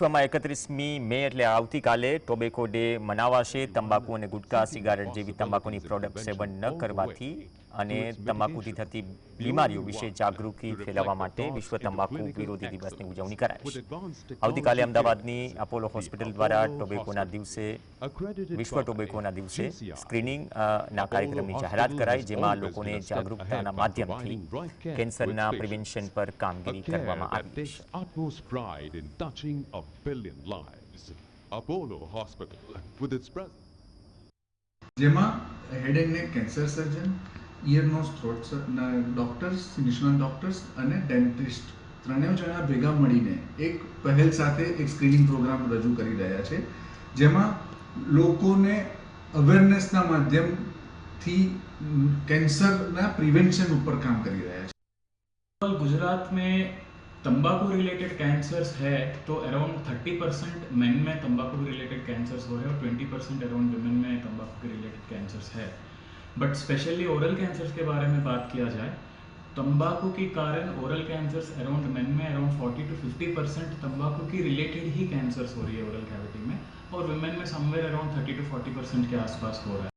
વિશ્વમાં એકત્રીસમી મે એટલે આવતીકાલે ટોબેકો ડે મનાવાશે. તંબાકુ અને ગુટખા સિગારેટ જેવી તંબાકુની પ્રોડક્ટ સેવન ન કરવાથી અને તંબાકુથી થતી બીમારીઓ વિશે જાગૃતિ ફેલાવવા માટે વિશ્વ તંબાકુ વિરોધી દિવસની ઉજવણી કરાશે આવતીકાલે અમદાવાદની અપોલો હોસ્પિટલ દ્વારા ટોબેકોના દિવસે વિશ્વ ટોબેકોના દિવસે સ્ક્રીનિંગ ના કાર્યક્રમની જાહેરાત કરાઈ જેમાં લોકોને જાગૃતતાના માધ્યમથી કેન્સરના પ્રિવેન્શન પર કામગીરી કરવામાં આવી. Apollo Hospital, with its presence. જેમાં head and neck cancer surgeon ear nose throat doctors નિષ્ણાત ડોક્ટર્સ અને ડેન્ટિસ્ટ ત્રણેય જણા ભેગા મળીને એક પહેલ સાથે એક સ્ક્રીનિંગ પ્રોગ્રામ રજૂ કરી રહ્યા છે જેમાં લોકોને અવેરનેસના માધ્યમથી કેન્સરના પ્રિવેન્શન ઉપર કામ કરી રહ્યા છે केवल गुजरात में तंबाकू रिलेटेड कैंसर्स है तो अराउंड थर्टी परसेंट मेन में तंबाकू रिलेटेड कैंसर्स हो रहे हैं और ट्वेंटी परसेंट अराउंड विमेन में तंबाकू के रिलेटेड कैंसर्स है बट स्पेशली ओरल कैंसर्स के बारे में बात किया जाए, तंबाकू के कारण ओरल कैंसर्स अराउंड मेन में around forty to fifty percent तम्बाकू की रिलेटेड ही कैंसर्स हो रही है ओरल कैविटी में, और वुमेन में somewhere around thirty to forty percent के आसपास हो रहा है।